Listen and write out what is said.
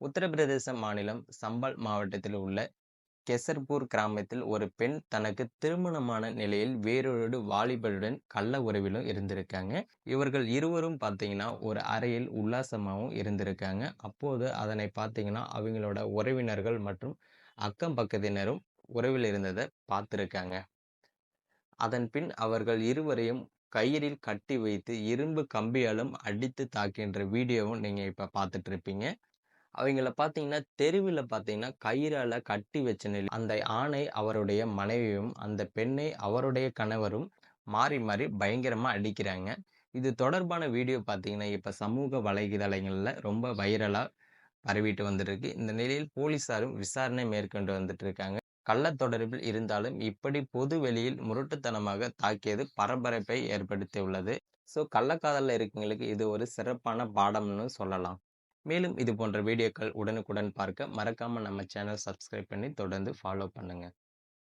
உத்தரப்பிரதேச மாநிலம் சம்பால் மாவட்டத்தில் உள்ள கெசர்பூர் கிராமத்தில் ஒரு பெண் தனக்கு திருமணமான நிலையில் வேறொரு வாலிபருடன் கள்ள உறவிலும் இருந்திருக்காங்க. இவர்கள் இருவரும் பார்த்தீங்கன்னா ஒரு அறையில் உல்லாசமாகவும் இருந்திருக்காங்க. அப்போது அதனை பார்த்தீங்கன்னா அவங்களோட உறவினர்கள் மற்றும் அக்கம் பக்கத்தினரும் உறவில் இருந்ததை பார்த்துருக்காங்க. அதன் பின் அவர்கள் இருவரையும் கயிறில் கட்டி வைத்து இரும்பு கம்பியாலும் அடித்து தாக்கின்ற வீடியோவும் நீங்கள் இப்போ பார்த்துட்டு இருப்பீங்க. அவங்கள பார்த்தீங்கன்னா தெருவில் பார்த்தீங்கன்னா கயிறால் கட்டி வச்ச நிலை. அந்த ஆணை அவருடைய மனைவியும் அந்த பெண்ணை அவருடைய கணவரும் மாறி மாறி பயங்கரமாக அடிக்கிறாங்க. இது தொடர்பான வீடியோ பார்த்தீங்கன்னா இப்போ சமூக வலைதளங்களில் ரொம்ப வைரலாக பரவிட்டு வந்துருக்கு. இந்த நிலையில் போலீஸாரும் விசாரணை மேற்கொண்டு வந்துட்டு இருக்காங்க கள்ள தொடர்பில் இருந்தாலும் இப்படி பொது வெளியில் முரட்டுத்தனமாக தாக்கியது பரபரப்பை ஏற்படுத்தியுள்ளது. ஸோ கள்ளக்காதலில் இருக்கவங்களுக்கு இது ஒரு சிறப்பான பாடம்னு சொல்லலாம். மேலும் இது போன்ற வீடியோக்கள் உடனுக்குடன் பார்க்க மறக்காமல் நம்ம சேனல் சப்ஸ்கிரைப் பண்ணி தொடர்ந்து ஃபாலோ பண்ணுங்கள்